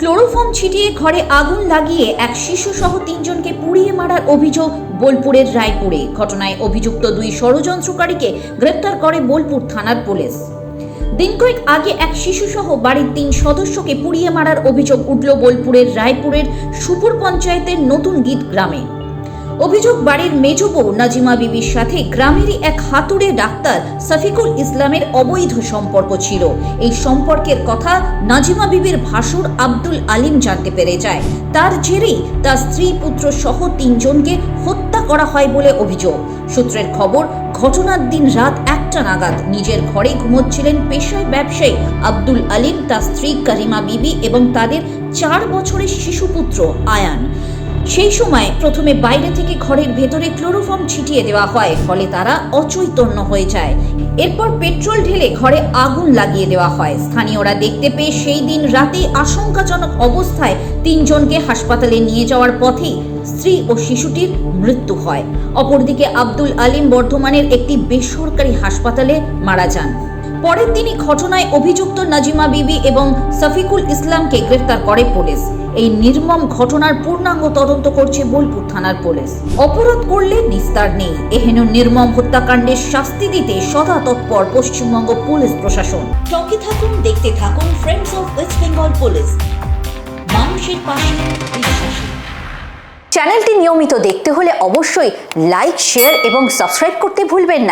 Chloroform ছিটিয়ে ঘরে আগুন লাগিয়ে এক শিশু সহ তিনজনকে পুড়িয়ে মারার অভিযোগ বোলপুরের রায়পুরে। ঘটনায় অভিযুক্ত দুই ষড়যন্ত্রকারীকে গ্রেপ্তার করে বোলপুর থানার পুলিশ। দিন কয়েক আগে এক শিশুসহ বাড়ির তিন সদস্যকে পুড়িয়ে মারার অভিযোগ উঠল বোলপুরের রায়পুরের সুপুর পঞ্চায়েতের নতুন গীত গ্রামে। অভিযোগ, বাড়ির মেজ বউ নাজিমা বিবির সাথে গ্রামেরই এক হাতুড়ে ডাক্তার সফিকুল ইসলামের অবৈধ সম্পর্ক ছিল। এই সম্পর্কের কথা নাজিমা বিবির ভাসুর আব্দুল আলিম জানতে পেরে যায়। তার জেরেই তার স্ত্রী, পুত্র সহ তিনজনকে হত্যা করা হয় বলে অভিযোগ। সূত্রের খবর, ঘটনার দিন রাত একটা নাগাদ নিজের ঘরে ঘুমোচ্ছিলেন পেশায় ব্যবসায়ী আব্দুল আলিম, তার স্ত্রী করিমা বিবি এবং তাদের চার বছরের শিশুপুত্র আয়ান। সেই সময় প্রথমে বাইরে থেকে ঘরের ভেতরে ক্লোরোফর্ম ছিটিয়ে দেওয়া হয়, ফলে তারা অচৈতন্য হয়ে যায়। এরপর পেট্রোল ঢেলে ঘরে আগুন লাগিয়ে দেওয়া হয়। স্থানীয়রা দেখতে পেয়ে সেই দিন রাতে আশঙ্কাজনক অবস্থায় তিনজনকে হাসপাতালে নিয়ে যাওয়ার পথেই স্ত্রী ও শিশুটির মৃত্যু হয়। অপরদিকে আব্দুল আলিম বর্ধমানের একটি বেসরকারি হাসপাতালে মারা যান। পরের দিনই ঘটনায় অভিযুক্ত নাজিমা বিবি এবং সফিকুল ইসলামকে গ্রেফতার করে পুলিশ। এই নির্মম ঘটনার পূর্ণাঙ্গ তদন্ত করছে বোলপুর থানার পুলিশ। অপরাধ করলে নিস্তার নেই। এহেন নির্মম হত্যাকাণ্ডের শাস্তি দিতে সদা তৎপর পশ্চিমবঙ্গ পুলিশ প্রশাসন। সঙ্গে থাকুন, দেখতে থাকুন friends of West Bengal police মানুষের পাশে চ্যানেলটি নিয়মিত দেখতে হলে অবশ্যই লাইক শেয়ার এবং সাবস্ক্রাইব করতে ভুলবেন না।